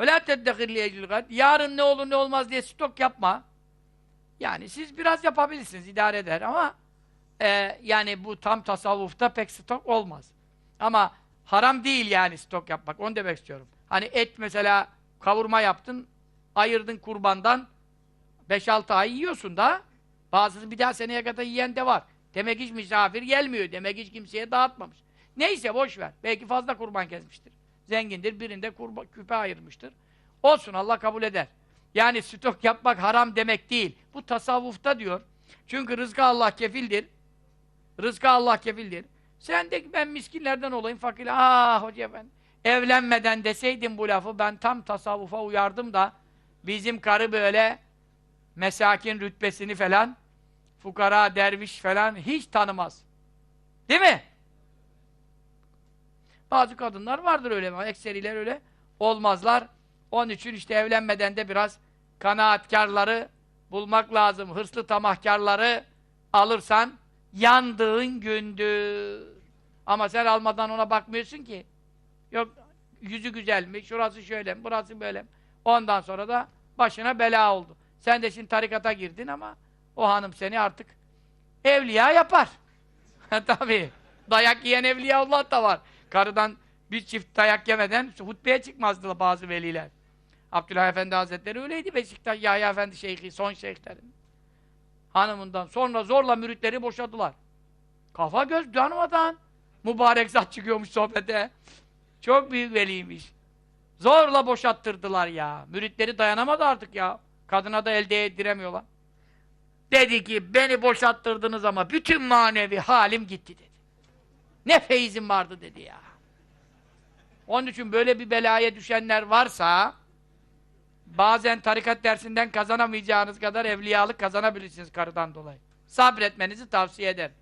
Ve la teddehir li eclil gad. Yarın ne olur ne olmaz diye stok yapma. Yani siz biraz yapabilirsiniz, idare eder ama e, yani bu tam tasavvufta pek stok olmaz. Ama haram değil yani stok yapmak, onu demek istiyorum. Hani et mesela kavurma yaptın, ayırdın kurbandan 5-6 ay yiyorsun da bazısı bir daha seneye kadar yiyen de var. Demek hiç misafir gelmiyor, demek hiç kimseye dağıtmamış. Neyse boş ver. Belki fazla kurban kesmiştir. Zengindir, birinde kurba, küpe ayırmıştır. Olsun Allah kabul eder. Yani stok yapmak haram demek değil. Bu tasavvufta diyor. Çünkü rızkı Allah kefildir. Rızkı Allah kefildir. Sen de ben miskinlerden olayım fakir. Ah hoca efendi. Evlenmeden deseydim bu lafı ben tam tasavvufa uyardım da bizim karı böyle mesakin rütbesini falan fukara, derviş falan hiç tanımaz. Değil mi? Bazı kadınlar vardır öyle ama ekseriler öyle olmazlar. Onun için işte evlenmeden de biraz kanaatkarları bulmak lazım. Hırslı tamahkarları alırsan yandığın gündür. Ama sen almadan ona bakmıyorsun ki. Yok yüzü güzel mi, şurası şöyle mi, burası böyle mi? Ondan sonra da başına bela oldu. Sen de şimdi tarikata girdin ama o hanım seni artık evliya yapar. Tabii. Dayak yiyen evliya Allah da var. Karıdan bir çift dayak yemeden hutbeye çıkmazdı bazı veliler. Abdülhah Efendi Hazretleri öyleydi Beşiktaş Yahya Efendi Şeyhi, son şeyhlerin. Hanımından sonra zorla müritleri boşadılar. Kafa göz tanımadan mübarek zat çıkıyormuş sohbete. Çok büyük veliymiş. Zorla boşattırdılar ya. Müritleri dayanamadı artık ya. Kadına da elde ettiremiyorlar. Dedi ki beni boşattırdınız ama bütün manevi halim gitti dedi. Ne feyizim vardı dedi ya. Onun için böyle bir belaya düşenler varsa bazen tarikat dersinden kazanamayacağınız kadar evliyalık kazanabilirsiniz karıdan dolayı. Sabretmenizi tavsiye ederim.